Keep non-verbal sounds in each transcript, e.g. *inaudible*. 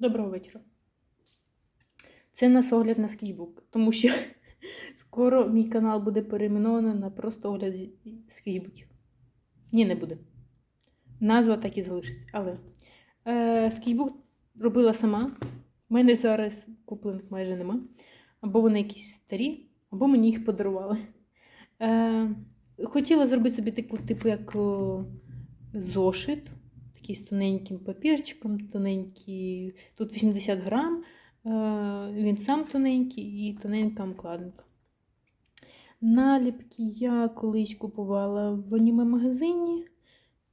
Доброго вечора. Це нас огляд на скетчбук, тому що *laughs* скоро мій канал буде перейменований на просто огляд скетчбуків. Ні, не буде. Назва так і залишиться. Але е, скетчбук робила сама. У мене зараз куплених майже нема. Або вони якісь старі, або мені їх подарували. Е, хотіла зробити собі таку, типу, як зошит, такий тоненьким папірчиком, тоненький, тут 80 грам, е, він сам тоненький і тоненька обкладинка. Наліпки я колись купувала в аніме магазині.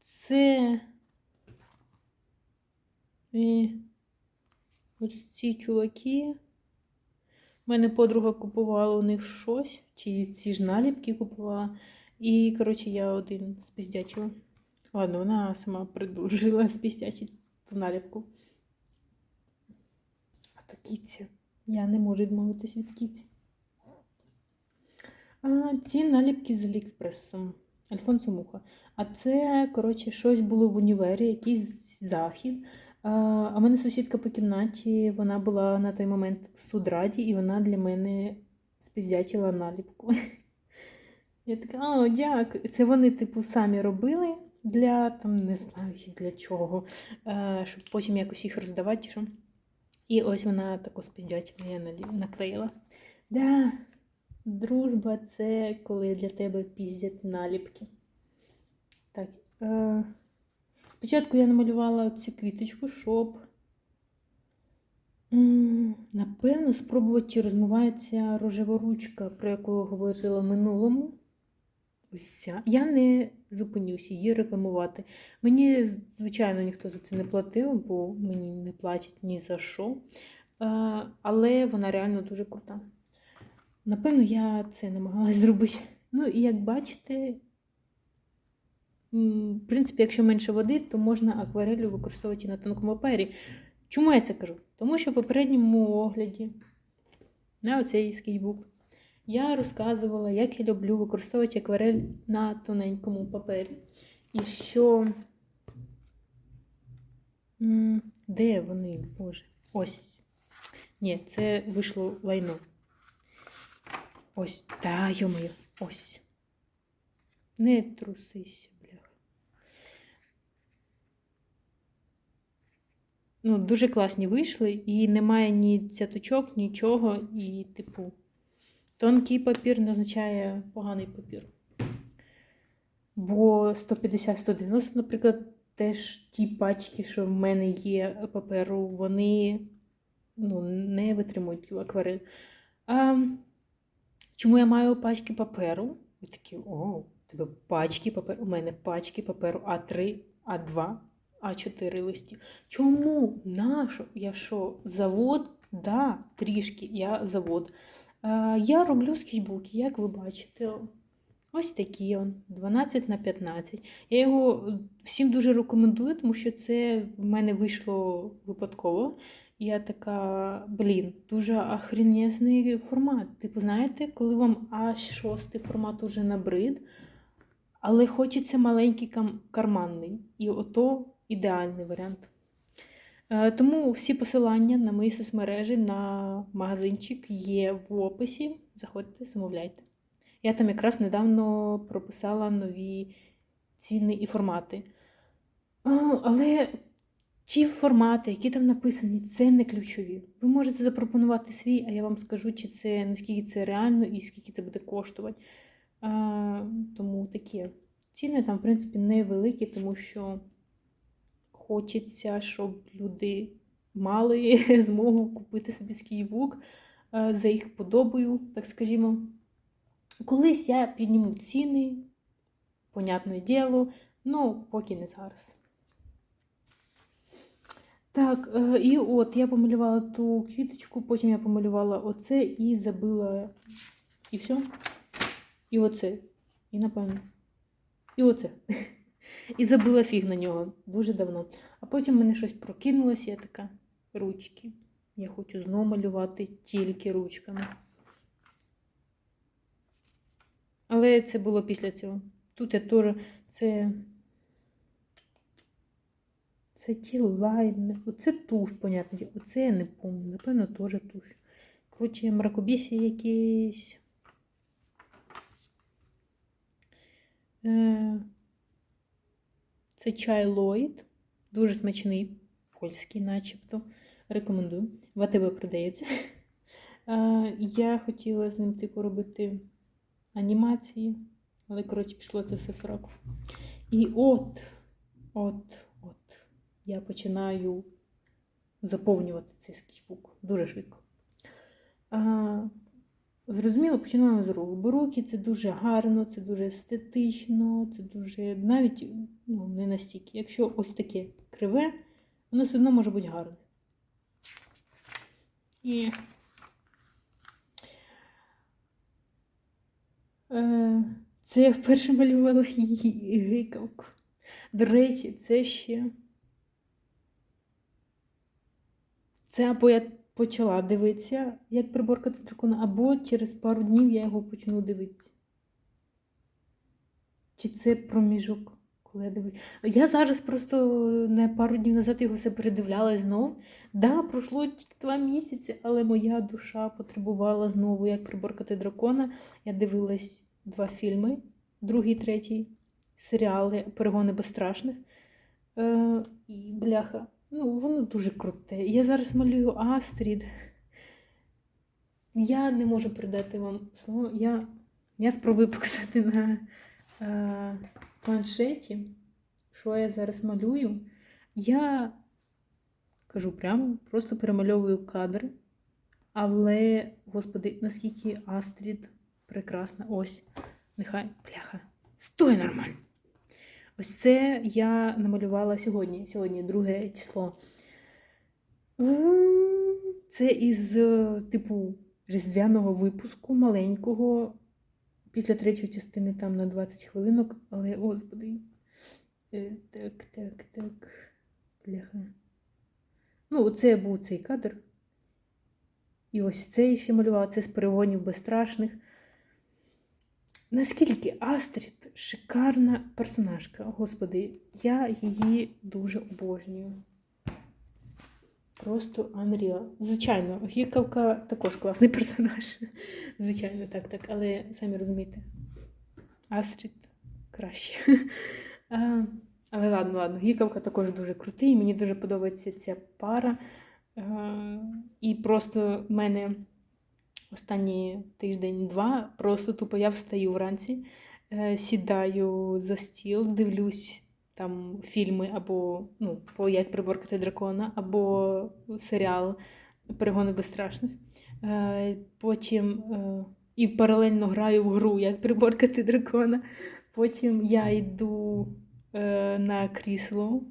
Це е, ось ці чуваки. У мене подруга купувала у них щось, чи ці ж наліпки купувала. І, коротше, я один спіздячила. Ладно, вона сама придуржила *laughs* спіздячити ту наліпку. А то кіці. Я не можу відмовитися від кіці. А, ці наліпки з Аліекспресом. Альфонсо Муха. А це, коротше, щось було в універі, якийсь захід. А в мене сусідка по кімнаті, вона була на той момент в студраді, і вона для мене спіздячила наліпку. *laughs* Я така, о, дякую. Це вони, типу, самі робили для там, не знаю, для чого, е, щоб потім якось їх роздавати. Що. І ось вона таку спіздячила, я наклеїла. Да, дружба це коли для тебе піздять наліпки. Так. Е, спочатку я намалювала цю квіточку, щоб. Напевно, спробувати, чи розмивається рожева ручка, про яку я говорила в минулому. Ось ця. Я не зупинюся її рекламувати. Мені, звичайно, ніхто за це не платив, бо мені не платять ні за що. Але вона реально дуже крута. Напевно, я це намагалась зробити. Ну, і як бачите, в принципі, якщо менше води, то можна акварелю використовувати і на тонкому папері. Чому я це кажу? Тому що в попередньому огляді на оцей скетчбук я розказувала, як я люблю використовувати акварель на тоненькому папері. І що. Де вони, Боже? Ось. Ні, це вийшло лайно. Ось, та, йомою, ось. Не трусися, бляха. Ну, дуже класні вийшли, і немає ні цяточок, нічого, і, типу, тонкий папір не означає поганий папір. Бо 150-190, наприклад, теж ті пачки, що в мене є паперу, вони ну, не витримують акварель. А, чому я маю пачки паперу? Ви такі, о, тебе пачки паперу, у мене пачки паперу А3, А2, А4 листі. Чому? Нащо? Я що, завод? Да, трішки, я завод. А, я роблю скетчбуки, як ви бачите. Ось такі он, 12 на 15. Я його всім дуже рекомендую, тому що це в мене вийшло випадково. Я така, блін, дуже охренезний формат. Типу, знаєте, коли вам аж шостий формат уже набрид, але хочеться маленький карманний. І ото ідеальний варіант. Е, Тому всі посилання на мої соцмережі, на магазинчик є в описі. Заходьте, замовляйте. Я там якраз недавно прописала нові ціни і формати. Але ті формати, які там написані, це не ключові. Ви можете запропонувати свій, а я вам скажу, чи це наскільки це реально і скільки це буде коштувати. Тому такі ціни там, в принципі, невеликі, тому що хочеться, щоб люди мали *laughs* змогу купити собі скейбук за їх подобою, так скажімо. Колись я підніму ціни, понятне діло, ну, поки не зараз. Так, е, і от я помалювала ту квіточку, потім я помалювала оце і забила. І все. І оце. І напевно. І оце. *laughs* І забила фіг на нього дуже давно. А потім мене щось прокинулося, я така ручки. Я хочу знову малювати тільки ручками. Але це було після цього. Тут я теж це. Це ті лайни. Оце туш, понятно. Оце я не пам'ятаю. Напевно, теж туш. Коротше, мракобісі якісь. Е, Це чай Ллойд. Дуже смачний, польський, начебто. Рекомендую. В АТБ продається. *laughs* Я хотіла з ним, типу, робити анімації, але, коротше, пішло це все в. І от, от, от, я починаю заповнювати цей скетчбук дуже швидко. Зрозуміло, починаю з рук. Бо руки це дуже гарно, це дуже естетично, це дуже навіть ну, не настільки. Якщо ось таке криве, воно все одно може бути гарне. І е, це я вперше малювала її *laughs* гикавку. До речі, це ще. Це або я почала дивитися, як приборкати дракона, або через пару днів я його почну дивитися. Чи це проміжок, коли я дивлюся? Я зараз просто не пару днів назад його все передивляла знов. Да, пройшло тільки два місяці, але моя душа потребувала знову, як приборкати дракона. Я дивилась два фільми, другий, третій, серіали Перегони безстрашних. Е, і бляха. Ну, воно дуже круте. Я зараз малюю Астрід. Я не можу передати вам слово. Я, я спробую показати на е, планшеті, що я зараз малюю. Я кажу прямо, просто перемальовую кадр. Але, господи, наскільки Астрід прекрасна. Ось, нехай, бляха. Стой нормально! Ось це я намалювала сьогодні. Сьогодні друге число. Це із е, типу різдвяного випуску маленького. Після третьої частини там на 20 хвилинок, але господи. Е, Так, так, так. Бляха. Ну, оце був цей кадр. І ось цей ще малювала. Це з перегонів безстрашних. Наскільки Астрід шикарна персонажка. Господи, я її дуже обожнюю. Просто Unreal. Звичайно, гікавка також класний персонаж. *laughs* Звичайно, так, так. Але самі розумієте, Астрід краще. *laughs* А, але ладно, ладно, гікавка також дуже крутий. Мені дуже подобається ця пара. А, і просто в мене останні тиждень-два просто тупо я встаю вранці, е, сідаю за стіл, дивлюсь там фільми або ну, як приборкати дракона, або серіал Перегони безстрашних. Е, Потім е, і паралельно граю в гру як приборкати дракона. Потім я йду на крісло.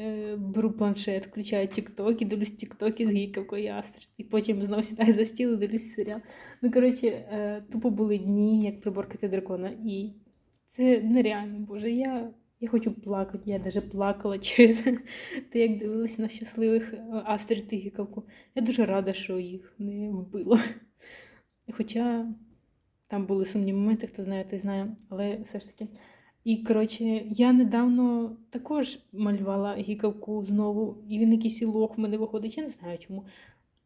Е, Беру планшет, включаю TikTok і дивлюсь TikTok з гікавкою і Астрид. І потім знову сідаю за стіл і дивлюсь серіал. Ну, коротше, е, тупо були дні, як приборкати дракона. І це нереально, Боже. Я, я хочу плакати. Я навіть плакала *laughs* через те, як дивилася на щасливих е, Астрид і гікавку. Я дуже рада, що їх не вбило. Хоча там були сумні моменти, хто знає, той знає, але все ж таки. І, коротше, я недавно також малювала гікавку знову, і він якийсь лох в мене виходить, я не знаю чому.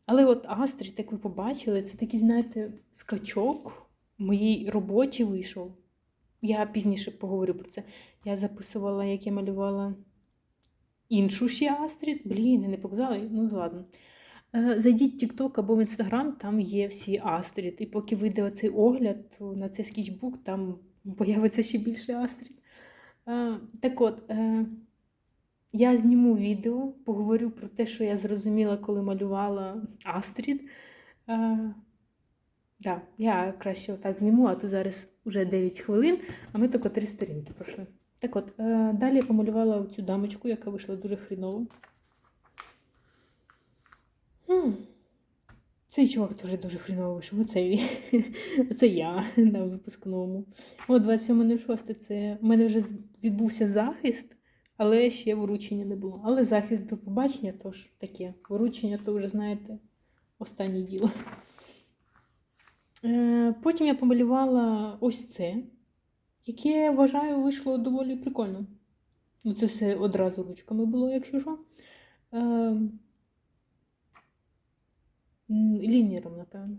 Але от Астрід, як ви побачили, це такий, знаєте, скачок моїй роботі вийшов. Я пізніше поговорю про це. Я записувала, як я малювала іншу ще Астрід. Блін, я не показала, ну ладно. Е, Зайдіть в TikTok або в Instagram, там є всі Астрід. І поки вийде оцей огляд на цей скетчбук, там появиться ще більше Астрід. Е, Так от, е, я зніму відео, поговорю про те, що я зрозуміла, коли малювала Астрід. Е, да, я краще отак зніму, а то зараз вже 9 хвилин, а ми тільки 3 сторінки пройшли. Так от, е, далі я помалювала цю дамочку, яка вийшла дуже хріново. Цей чувак теж дуже хріново вийшов. Оце, *laughs* Оце я на випускному. О, 27.06 це в мене вже відбувся захист, але ще вручення не було. Але захист до побачення тож таке. Вручення то вже, знаєте, останнє діло. Е, Потім я помалювала ось це, яке, я вважаю, вийшло доволі прикольно. Ну, це все одразу ручками було, якщо що. Лініром, напевно.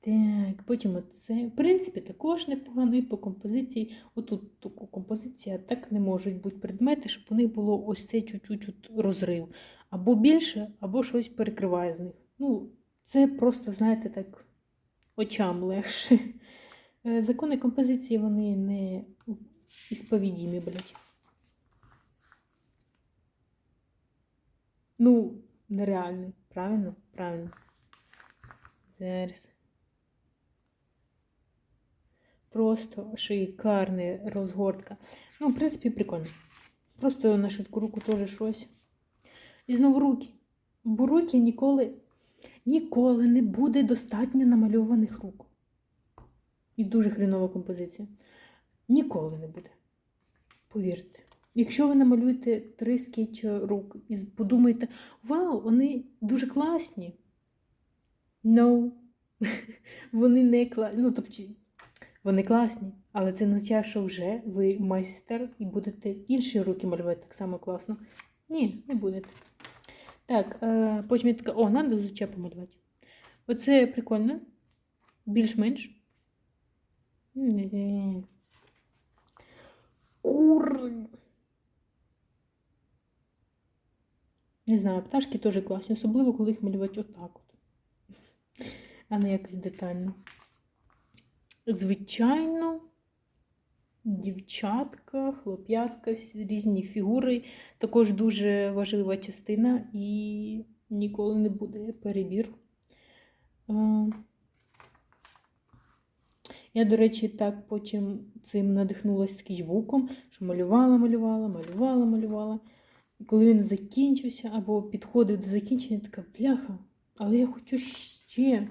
Так, потім оце. В принципі, також непогано і по композиції. Отут таку композиція так не можуть бути предмети, щоб у них було ось цей чуть-чуть розрив. Або більше, або щось перекриває з них. Ну, це просто, знаєте, так, очам легше. Е, Закони композиції, вони не ісповідімі, блядь. Ну, нереальний. Правильно? Правильно. Зараз. Просто шикарна розгортка. Ну, в принципі, прикольно. Просто на швидку руку теж щось. І знову руки. Бо руки ніколи, ніколи не буде достатньо намальованих рук. І дуже хрінова композиція. Ніколи не буде. Повірте. Якщо ви намалюєте три скетчі рук і подумаєте, вау, вони дуже класні. No. *laughs* Вони не класні. Ну, тобто, вони класні, але це не означає, що вже ви майстер і будете інші руки малювати так само класно. Ні, не будете. Так, е, потім я така, о, треба взуття помалювати. Оце прикольно. Більш-менш. Кур. Не знаю, пташки теж класні, особливо, коли їх малювати отак от. А не якось детально. Звичайно, дівчатка, хлоп'ятка, різні фігури. Також дуже важлива частина і ніколи не буде перебір. Я, до речі, так потім цим надихнулася скетчбуком, що малювала, малювала, малювала, малювала. І коли він закінчився або підходив до закінчення, така бляха, але я хочу ще.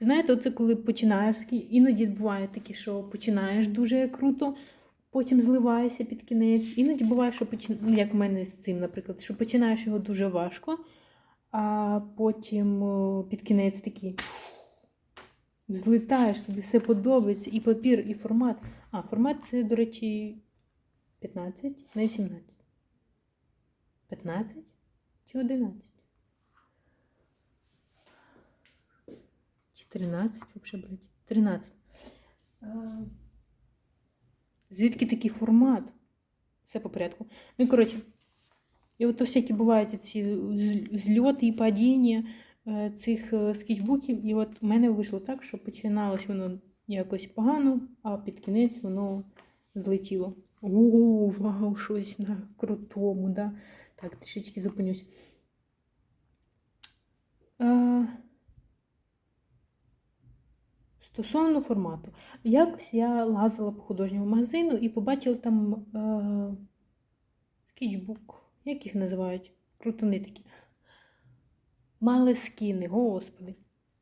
Знаєте, оце коли починаєш, іноді буває таке, що починаєш дуже круто, потім зливаєшся під кінець. Іноді буває, що почи- ну, як в мене з цим, наприклад, що починаєш його дуже важко, а потім під кінець такий взлітаєш, тобі все подобається, і папір, і формат. А, формат це, до речі, 15, не 18. 15 чи 11? 14, взагалі, блядь. 13. Звідки такий формат? Все по порядку. Ну, і коротше, і от всякі бувають ці зльоти і падіння е, цих е, скетчбуків. І от в мене вийшло так, що починалось воно якось погано, а під кінець воно злетіло. О, вау, щось на крутому, да? Так, трішечки зупинюсь. Е, Стосовно формату. Якось я лазила по художньому магазину і побачила там е, скетчбук. Як їх називають? Крутони такі. Малескіни, господи.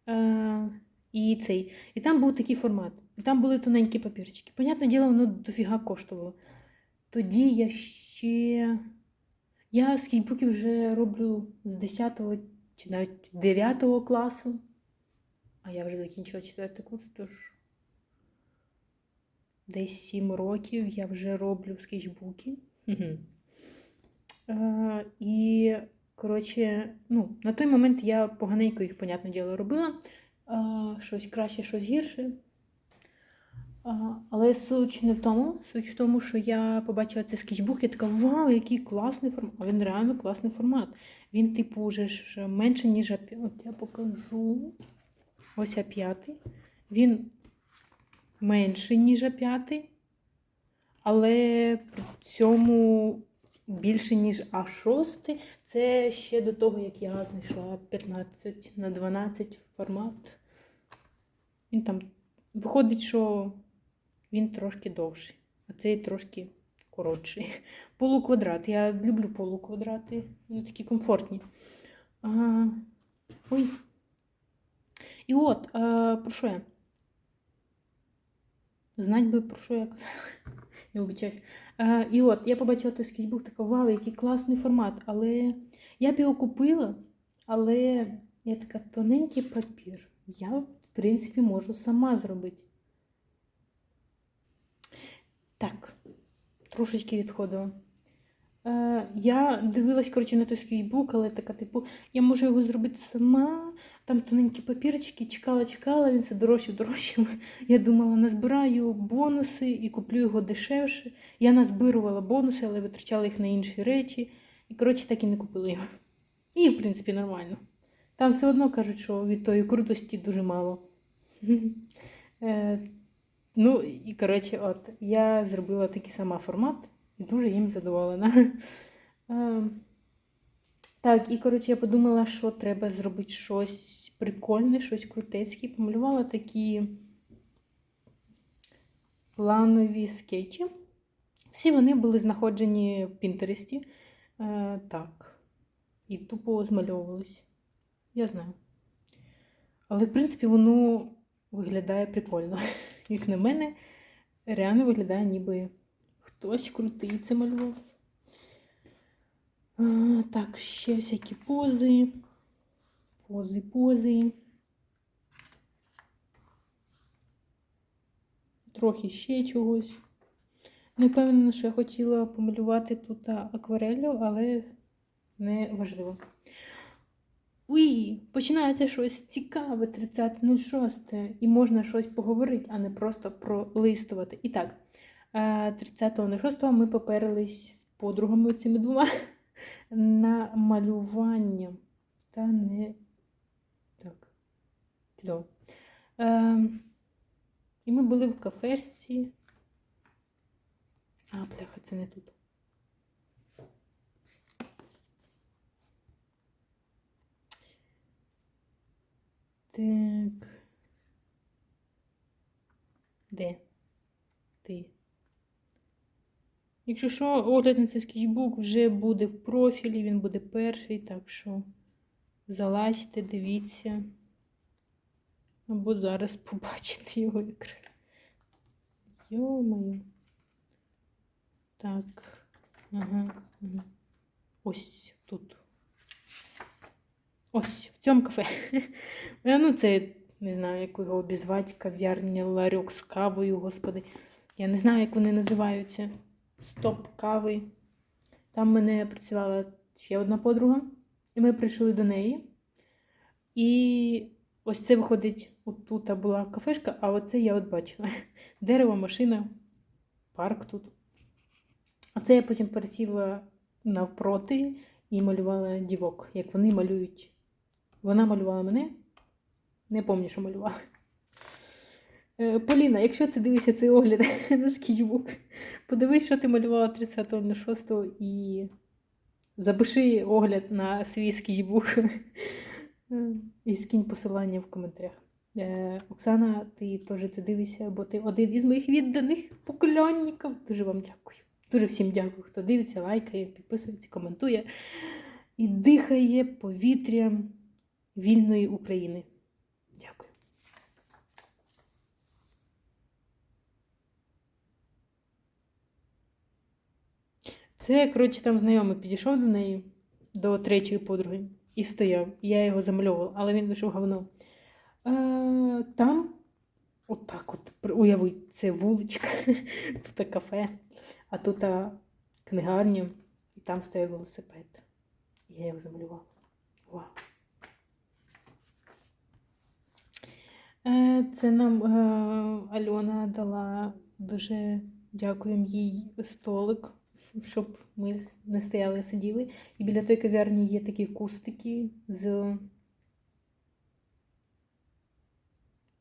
Е, і цей. І там був такий формат. І там були тоненькі папірчики. Понятне діло, воно дофіга коштувало. Тоді я ще. Я скетчбуки вже роблю з 10 чи навіть 9 класу. А я вже закінчила 4 курс, тож десь 7 років я вже роблю скетчбуки. Угу. Е, і, коротше, ну, на той момент я поганенько їх, понятне діло, робила. Е, щось краще, щось гірше. Але суть не в тому, суть в тому, що я побачила цей скетчбук і така, вау, який класний формат. А він реально класний формат. Він, типу, вже ж менше, ніж А5. От я покажу. Ось А5. Він менший, ніж А5, але при цьому більше, ніж А6. Це ще до того, як я знайшла 15 на 12 формат. Він там виходить, що він трошки довший, а цей трошки коротший. *laughs* Полуквадрат. Я люблю полуквадрати, вони такі комфортні. А, ой. І от, а, про що я? Знать би, про що я казала. *laughs* Я. А, і от, я побачила той скетчбук, така, вау, який класний формат. Але я б його купила, але я така тоненький папір. Я, в принципі, можу сама зробити. Так, трошечки відходила. Е, я дивилась, коротше, на той скетчбук, але така, типу, я можу його зробити сама. Там тоненькі папірочки, чекала, чекала, він все дорожче, дорожче. *laughs* Я думала, назбираю бонуси і куплю його дешевше. Я назбирувала бонуси, але витрачала їх на інші речі. І, коротше, так і не купила його. І, в принципі, нормально. Там все одно кажуть, що від тої крутості дуже мало. *laughs* Ну, і коротше, от я зробила такий сама формат і дуже їм задоволена. *laughs* Е, Так, і коротше, я подумала, що треба зробити щось прикольне, щось крутецьке. Помалювала такі планові скетчі. Всі вони були знаходжені в Пінтересті. Е, Так. І тупо змальовувались. Я знаю. Але, в принципі, воно виглядає прикольно. *laughs* Як на мене, реально виглядає, ніби хтось крутий це малював. Так, ще всякі пози. Пози, пози. Трохи ще чогось. Не впевнена, що я хотіла помалювати тут акварелью, але не важливо. Уй, починається щось цікаве, 30.06, і можна щось поговорити, а не просто пролистувати. І так, 30.06 ми поперились з подругами цими двома *laughs* на малювання. Та не так. Е, і ми були в кафешці. А, бляха, це не тут. Так. Де? Ти? Якщо що, огляд на цей скетчбук вже буде в профілі, він буде перший, так що залазьте, дивіться. Або зараз *laughs* побачите його якраз. Йо-моє. Так. Ага. Ось тут. Ось, в цьому кафе. *laughs* Ну, це, не знаю, як його обізвати, кав'ярня, ларьок з кавою, господи. Я не знаю, як вони називаються. Стоп кави. Там мене працювала ще одна подруга, і ми прийшли до неї. І ось це виходить, отут була кафешка, а оце я от бачила. *laughs* Дерево, машина, парк тут. А це я потім пересіла навпроти і малювала дівок, як вони малюють. Вона малювала мене, не пам'ятаю, що малювала. Е, Поліна, якщо ти дивишся цей огляд *laughs* на скетчбук, подивись, що ти малювала 30.06 і запиши огляд на свій скетчбук *laughs* і скинь посилання в коментарях. Е, Оксана, ти теж це дивишся, бо ти один із моїх відданих поклонників. Дуже вам дякую. Дуже всім дякую, хто дивиться, лайкає, підписується, коментує і дихає повітрям вільної України. Дякую. Це, коротше, там знайомий підійшов до неї, до третьої подруги, і стояв. Я його замальовувала, але він вийшов говно. Е, Там, отак от, уявіть, це вуличка, *laughs* тут кафе, а тут книгарня, і там стояв велосипед. Я його замалювала. Вау! Це нам е, Альона дала дуже дякуємо їй столик, щоб ми не стояли, а сиділи. І біля тої кав'ярні є такі кустики з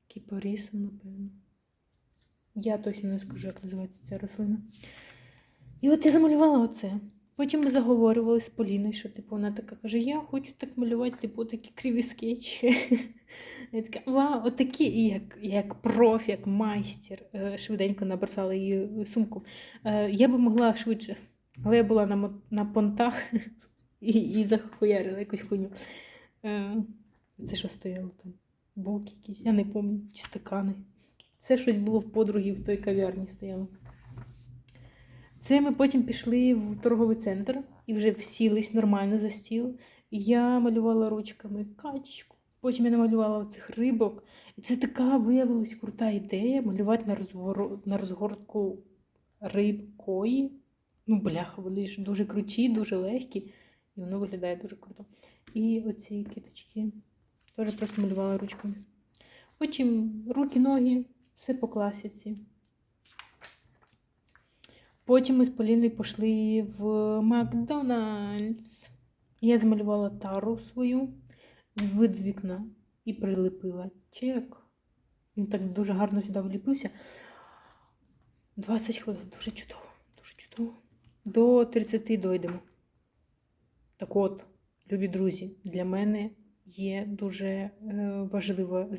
кіпорісом, напевно. Я точно не скажу, як називається ця рослина. І от я замалювала оце. Потім ми заговорювали з Поліною, що типу, вона така каже: Я хочу так малювати, типу, такі криві скетчі. *laughs* Я така, вау, отакі, як як проф, як майстер. Е, швиденько набросала її сумку. Е, я би могла швидше, але я була на на понтах *laughs* і і захуярила якусь хуйню. Е, це що стояло там? Булки якісь, я не пам'ятаю, чи стакани. Це щось було в подругі в той кав'ярні стояло. Це ми потім пішли в торговий центр і вже всілись нормально за стіл. Я малювала ручками качку. Потім я намалювала оцих рибок. І це така виявилась крута ідея малювати на розгор... на розгортку рибкої. Ну, бляха, вони ж дуже круті, дуже легкі, і воно виглядає дуже круто. І оці киточки теж просто малювала ручками. Потім руки, ноги, все по класиці. Потім ми з Поліною пішли в Макдональдс. Я замалювала тару свою, вид з вікна і прилепила чек. Він так дуже гарно сюди вліпився. 20 хвилин. Дуже чудово, дуже чудово. До 30 дойдемо. Так от, любі друзі, для мене є дуже е, важлива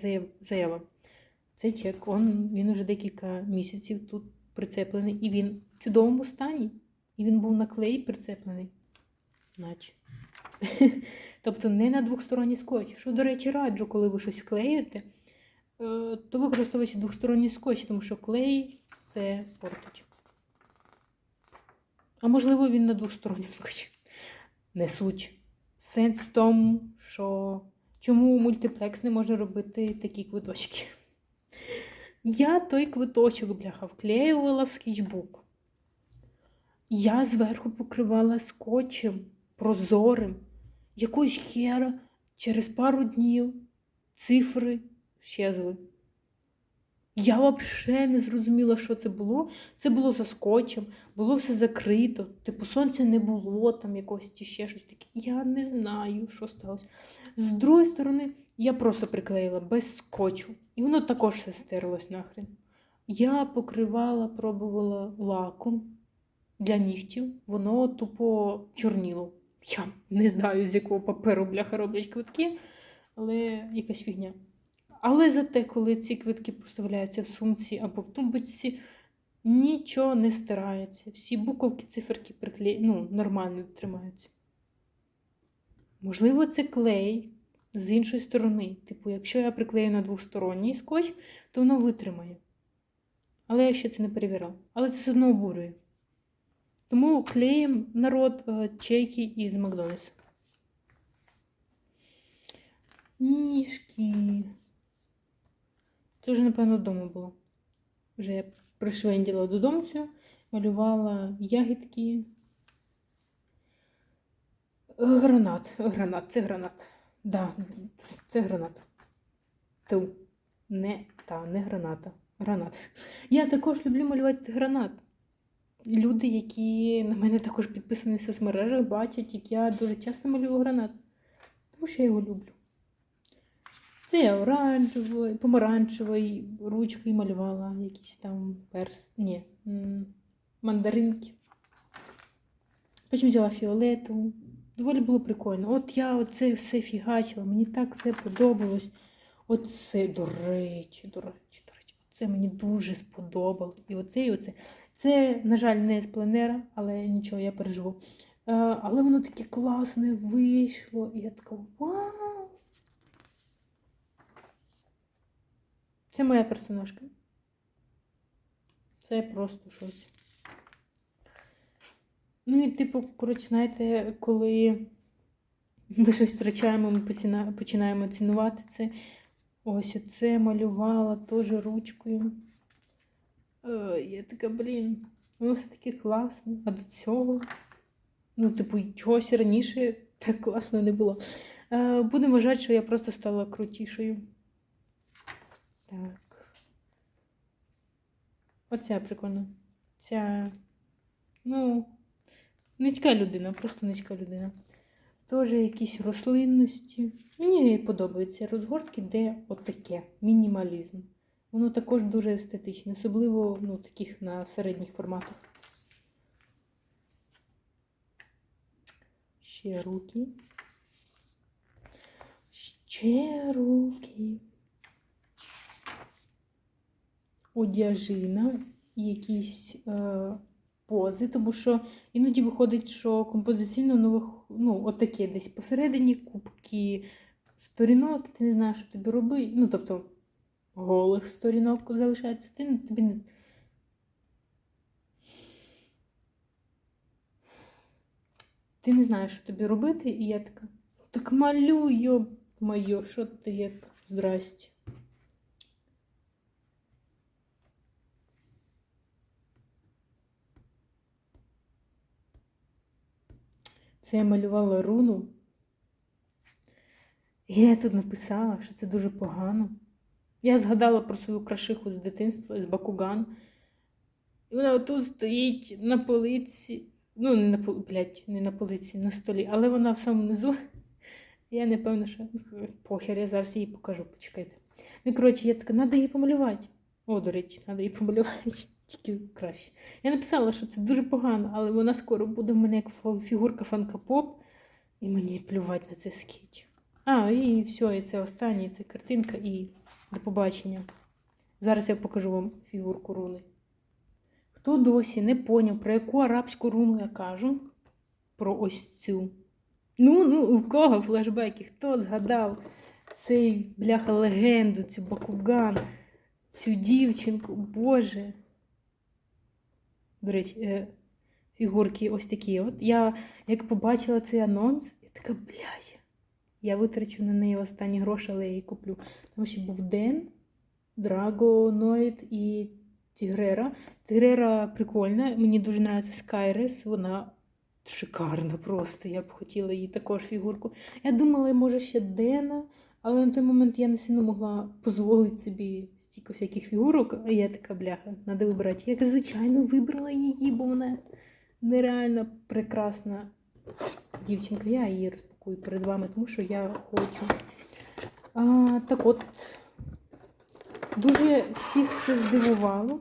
заява. Цей чек, он, він уже декілька місяців тут прицеплений, і він в чудовому стані. І він був на клей прицеплений. Наче. *laughs* тобто не на двохсторонній скотч. Що, до речі, раджу, коли ви щось вклеюєте, е, то використовуйте двохсторонній скотч, тому що клей це портить. А можливо, він на двохсторонньому скотчі. Не суть. Сенс в тому, що чому мультиплекс не може робити такі квиточки. Я той квиточок, бляха, вклеювала в скетчбук. Я зверху покривала скотчем прозорим. Якусь хера через пару днів цифри щезли. Я взагалі не зрозуміла, що це було. Це було за скотчем, було все закрито. Типу, сонця не було там якогось чи ще щось таке. Я не знаю, що сталося. З другої сторони, я просто приклеїла без скотчу. І воно також все стерлось нахрен. Я покривала, пробувала лаком для нігтів, воно тупо чорніло. Я не знаю, з якого паперу бляха роблять квитки, але якась фігня. Але зате, коли ці квитки поставляються в сумці або в тумбочці, нічого не стирається. Всі буковки, циферки приклеї, ну, нормально тримаються. Можливо, це клей з іншої сторони. Типу, якщо я приклею на двосторонній скотч, то воно витримає. Але я ще це не перевіряла. Але це все одно обурює. Тому клеїмо народ е, чеки із Макдональдса. Ніжки. Це вже, напевно, вдома було. Вже я пришвенділа додому, цю, малювала ягідки. Гранат. Гранат, це гранат. Да, це гранат. Ту. Не та, не граната. Гранат. Я також люблю малювати гранат. Люди, які на мене також підписані в соцмережах, бачать, як я дуже часто малюю гранат. Тому що я його люблю. Це я оранжевий, помаранчевий, ручкою малювала якісь там перс. Ні, мандаринки. Потім взяла фіолетову. Доволі було прикольно. От я оце все фігачила, мені так все подобалось. Оце, до речі, до речі, до речі, це мені дуже сподобалось. І оце, і оце. Це, на жаль, не з пленера, але нічого, я переживу. Е, Але воно таке класне вийшло. І я така вау! Це моя персонажка. Це просто щось. Ну і, типу, коротше, знаєте, коли ми щось втрачаємо, ми починаємо цінувати це. Ось оце малювала теж ручкою. Е, я така, блін, воно все таке класне. А до цього, ну, типу, чогось раніше так класно не було. Е, Будемо вважати, що я просто стала крутішою. Так. Оця прикольна. Ця, ну, низька людина, просто низька людина. Теж якісь рослинності. Мені подобаються розгортки, де отаке мінімалізм. Воно також дуже естетичне, особливо ну, таких на середніх форматах. Ще руки. Ще руки. Одяжина і якісь е, пози, тому що іноді виходить, що композиційно нових, ну, отаке десь посередині кубки сторінок, ти не знаєш, що тобі робити. Ну, тобто голих сторінок залишається, ти ну, тобі не. Ти не знаєш, що тобі робити, і я така, так малюй, йоб моє, що ти як здрасте. Це я малювала руну. І я тут написала, що це дуже погано. Я згадала про свою крашиху з дитинства, з Бакуган. І вона тут стоїть на полиці. Ну, не на блядь, не на полиці, на столі, але вона в самому низу. Я не певна, що похер, я зараз її покажу, почекайте. Ну, коротше, я така, треба її помалювати. О, до речі, треба її помалювати. Тільки краще. Я написала, що це дуже погано, але вона скоро буде в мене як фігурка фанка поп, і мені плювати на це скетч. А, і все, і це останнє, це картинка, і до побачення. Зараз я покажу вам фігурку руни. Хто досі не поняв, про яку арабську руну я кажу? Про ось цю. Ну, ну, у кого флешбеки? Хто згадав цей бляха легенду, цю Бакуган, цю дівчинку? Боже. Речі, е, фігурки ось такі. От я як побачила цей анонс, я така, блядь, я витрачу на неї останні гроші, але я її куплю. Тому що був Ден, Драгоноїд і Тігрера. Тігрера прикольна, мені дуже подобається Скайрес, вона шикарна просто. Я б хотіла їй також фігурку. Я думала, може, ще Дена, але на той момент я не сильно могла дозволити собі стільки всяких фігурок, а я така бляха, треба вибрати. Я, звичайно, вибрала її, бо вона нереально прекрасна дівчинка. Я її розпакую перед вами, тому що я хочу. А, так от, дуже всіх це здивувало.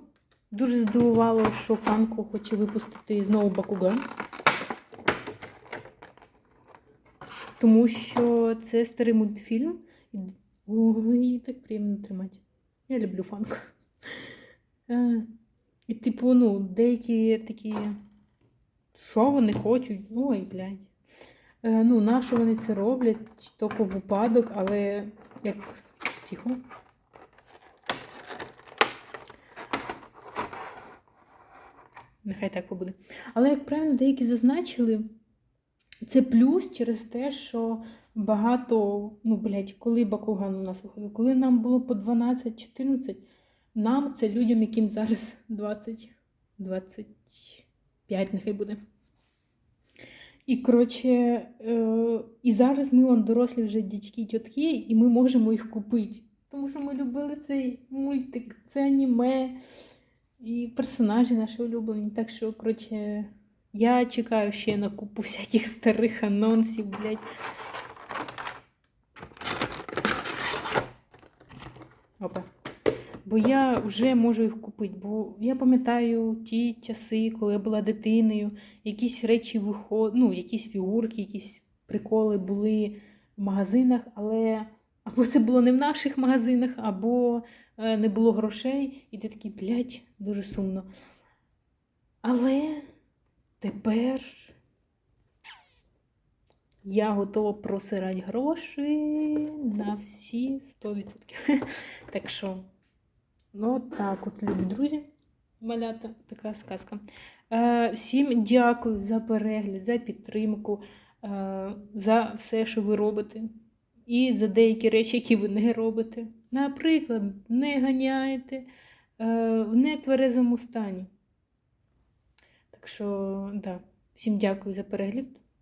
Дуже здивувало, що Фанко хоче випустити знову Бакуган. Тому що це старий мультфільм. Ой, так приємно тримати. Я люблю Фанко. *laughs* Е, І, типу, ну, деякі такі. Що вони хочуть? Ой, блядь. Е, ну, на що вони це роблять? Тільки в випадок, але як тихо. Нехай так побуде. Але, як правильно, деякі зазначили, це плюс через те, що багато, ну, блядь, коли Бакуган у нас виходив, коли нам було по 12-14, нам це людям, яким зараз 20, 25, нехай буде. І, коротше, е, і зараз ми вон дорослі вже дядьки і тітки, і ми можемо їх купити. Тому що ми любили цей мультик, це аніме і персонажі наші улюблені. Так що, коротше, я чекаю ще на купу всяких старих анонсів, блядь. Опа. Бо я вже можу їх купити. Бо я пам'ятаю ті часи, коли я була дитиною, якісь речі виход... ну, якісь фігурки, якісь приколи були в магазинах, але або це було не в наших магазинах, або е, не було грошей, і ти такий, блядь, дуже сумно. Але тепер я готова просирати гроші на всі 100%. *laughs* Так що, ну так от, любі друзі, малята, така сказка. Е, всім дякую за перегляд, за підтримку, е, за все, що ви робите. І за деякі речі, які ви не робите. Наприклад, не ганяєте е, в нетверезому стані. Так що, да, всім дякую за перегляд.